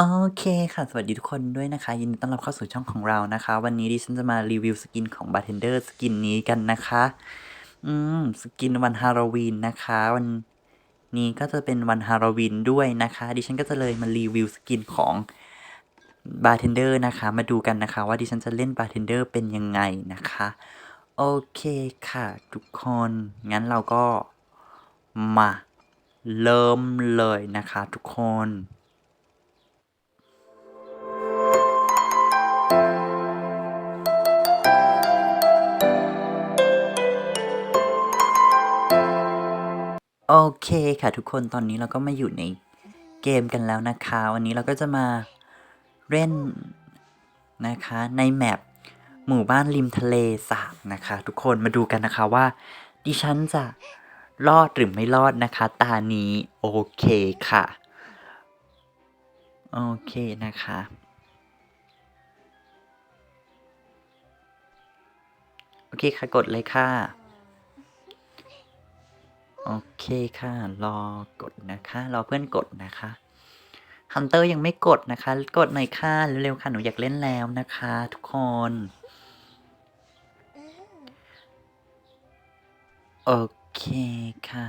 โอเคค่ะ สวัสดีทุกคนด้วยนะคะ ยินดีต้อนรับเข้าสู่ช่องของเรานะคะ วันนี้ดิฉันจะมารีวิวสกินของ Bartender สกินนี้กันนะคะ อืม สกินวันฮาโลวีนนะคะ วันนี้ก็จะเป็นวันฮาโลวีนด้วยนะคะ ดิฉันก็จะเลยมารีวิวสกินของ Bartender นะคะ มาดูกันนะคะ ว่าดิฉันจะเล่น Bartender เป็นยังไงนะคะ โอเคค่ะ ทุกคน งั้นเราก็มาเริ่มเลยนะคะ ทุกคน โอเคค่ะทุกคนตอนนี้เราก็มาอยู่ในเกมกันแล้วนะคะ วันนี้เราก็จะมาเล่นนะคะในแมปหมู่บ้านริมทะเลสาบนะคะ ทุกคนมาดูกันนะคะว่า ดิฉันจะรอดหรือไม่รอดนะคะ ตานี้โอเคค่ะ โอเคนะคะ โอเคค่ะกดเลยค่ะ คค่ะ รอกดนะคะ รอเพื่อนกดนะคะฮันเตอร์ยังไม่กดนะคะ กดหน่อยค่ะเร็วๆค่ะหนูอยากเล่นแล้วนะคะ ทุกคนโอเคค่ะ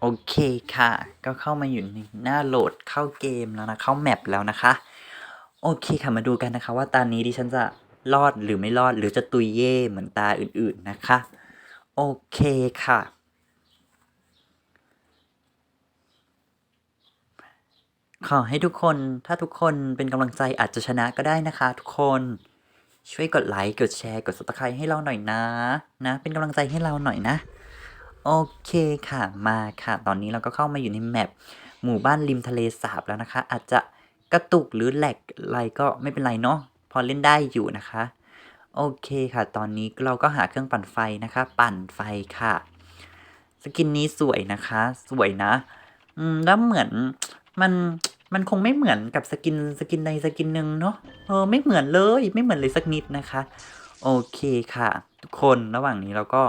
โอเคค่ะ ก็เข้ามาอยู่ในหน้าโหลดเข้าเกมแล้วนะ เข้าแมปแล้วนะคะ โอเคค่ะมาดูกันนะคะว่าตานี้ดิฉันจะ รอดหรือไม่รอดหรือจะตุยเย่เหมือนตาอื่นๆนะคะ โอเคค่ะ ขอให้ทุกคนถ้าทุกคนเป็นกำลังใจอาจจะชนะก็ได้นะคะ ทุกคนช่วยกดไลค์กดแชร์กด subscribe ให้เราหน่อยนะนะ เป็นกำลังใจให้เราหน่อยนะ โอเคค่ะมาค่ะ ตอนนี้เราก็เข้ามาอยู่ในแมปหมู่บ้านริมทะเลสาบแล้วนะคะ อาจจะกระตุกหรือแหลกอะไรก็ไม่เป็นไรเนาะ พอเล่นได้อยู่นะคะ โอเคค่ะ ตอนนี้เราก็หาเครื่องปั่นไฟนะคะ ปั่นไฟค่ะ สกินนี้สวยนะคะ สวยนะ อืมแล้วเหมือนมันมันคงไม่เหมือนกับสกินสกินใดสกินหนึ่งเนาะเออไม่เหมือนเลยไม่เหมือนเลยสักนิดนะคะ โอเคค่ะ ทุกคนระหว่างนี้เราก็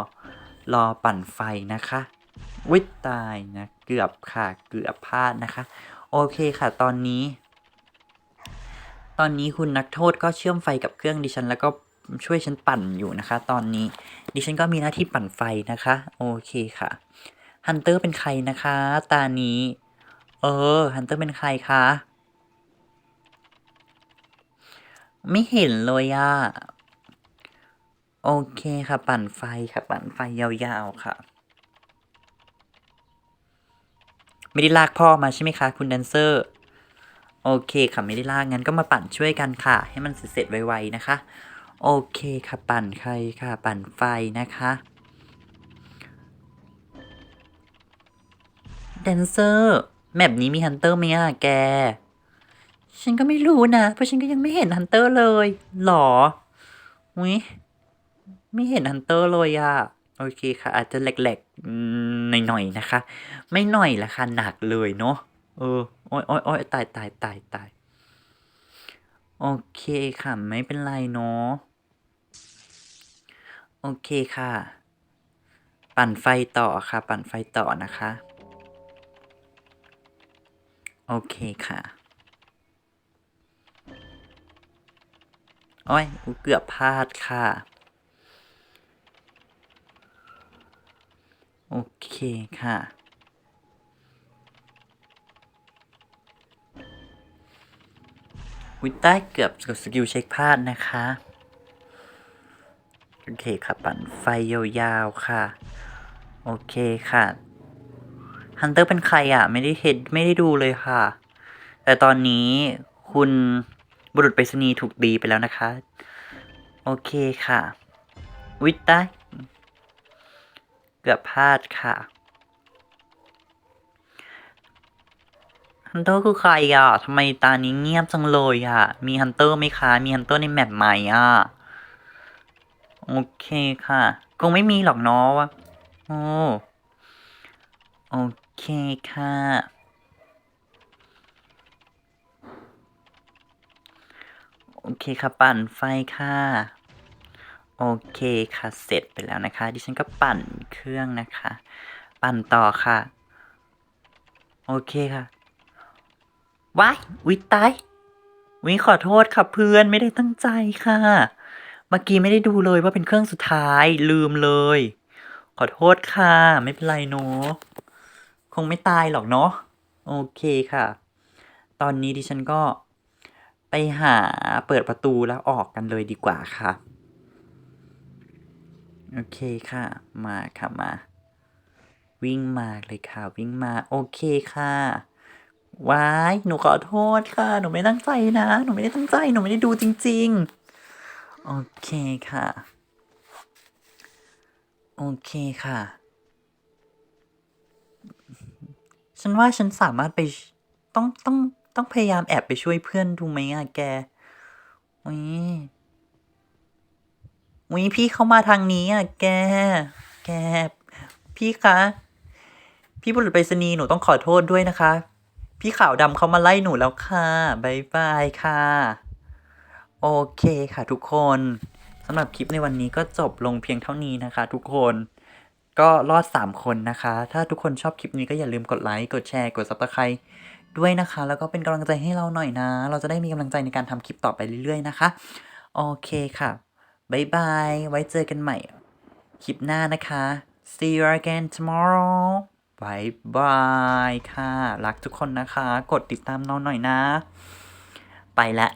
รอปั่นไฟนะคะวิตายนะ เกือบค่ะเกือบพลาดนะคะ โอเคค่ะตอนนี้ ตอนนี้คุณนักโทษก็เชื่อมไฟกับเครื่องดิฉัน แล้วก็ช่วยฉันปั่นอยู่นะคะ ตอนนี้ดิฉันก็มีหน้าที่ปั่นไฟนะคะ โอเคค่ะฮันเตอร์เป็นใครนะคะ ตานี้ เออฮันเตอร์เป็นใครคะไม่เห็นเลยอะโอเคค่ะ ปั่นไฟค่ะ ปั่นไฟยาวๆค่ะ ไม่ได้ลากพ่อมาใช่ไหมคะ คุณแดนเซอร์ โอเคค่ะไม่ได้ลากงั้นก็มาปั่นช่วยกันค่ะ ให้มันเสร็จไวๆนะคะ โอเคค่ะปั่นใครค่ะ ปั่นไฟนะคะแดนเซอร์แมปนี้มีฮันเตอร์ไหมอะแก ฉันก็ไม่รู้นะ เพราะฉันก็ยังไม่เห็นฮันเตอร์เลยหรออุ้ยไม่เห็นฮันเตอร์เลยอะโอเคค่ะ อาจจะแหลกๆหน่อยๆนะคะ ไม่หน่อยละค่ะหนักเลยเนาะ เอออ้อยอ้อยอ้อยตายตายตายตายโอเคค่ะไม่เป็นไรเนาะโอเคค่ะ ปั่นไฟต่อค่ะ ปั่นไฟต่อนะคะ โอเคค่ะโอ้อยเกือบพลาดค่ะ โอเคค่ะ วิต้าเกือบกดสกิลเช็คพลาดนะคะ โอเคค่ะ ปั่นไฟยาวๆค่ะ โอเคค่ะ ฮันเตอร์เป็นใครอะ ไม่ได้เห็นไม่ได้ดูเลยค่ะ แต่ตอนนี้คุณบุรุษไปรษณีย์ถูกดีไปแล้วนะคะ โอเคค่ะ วิต้าเกือบพลาดค่ะ ฮันเตอร์คือใครอะทำไมตานี้เงียบจังเลยอะ มีฮันเตอร์ไหมคะ มีฮันเตอร์ในแมปใหม่อะ โอเคค่ะ คงไม่มีหรอกเนาะวะโอ้โอเคค่ะ โอเคค่ะปั่นไฟค่ะ โอเคค่ะเสร็จไปแล้วนะคะ ดิฉันก็ปั่นเครื่องนะคะ ปั่นต่อค่ะ โอเคค่ะ ว้ายวิตายวิขอโทษค่ะเพื่อนไม่ได้ตั้งใจค่ะ เมื่อกี้ไม่ได้ดูเลยว่าเป็นเครื่องสุดท้ายลืมเลย ขอโทษค่ะ ไม่เป็นไรเนาะคงไม่ตายหรอกเนาะโอเคค่ะ ตอนนี้ดิฉันก็ไปหาเปิดประตูแล้วออกกันเลยดีกว่าค่ะ โอเคค่ะ มาค่ะมา วิ่งมาเลยค่ะ วิ่งมา โอเคค่ะ ว้ายหนูขอโทษค่ะ หนูไม่ตั้งใจนะ หนูไม่ได้ตั้งใจ หนูไม่ได้ดูจริง ๆ โอเคค่ะ โอเคค่ะ ฉันว่าฉันสามารถไป ต้องต้องต้องพยายามแอบไปช่วยเพื่อนดูไหมอะแกวิวิพี่เข้ามาทางนี้อะแก แก พี่คะ พี่บุรุษไปรษณีย์หนูต้องขอโทษด้วยนะคะ พี่ขาวดำเขามาไล่หนูแล้วค่ะบายบายค่ะ โอเคค่ะทุกคนสำหรับคลิปในวันนี้ก็จบลงเพียงเท่านี้นะคะ ทุกคนก็รอด 3 คนนะคะ ถ้าทุกคนชอบคลิปนี้ก็อย่าลืมกดไลค์ กดแชร์ กด subscribe ด้วยนะคะ แล้วก็เป็นกำลังใจให้เราหน่อยนะ เราจะได้มีกำลังใจในการทำคลิปต่อไปเรื่อยๆนะคะ โอเคค่ะบายบาย ไว้เจอกันใหม่ คลิปหน้านะคะ see you again tomorrow บายบายค่ะ รักทุกคนนะคะ กดติดตามเราหน่อยนะ ไปละ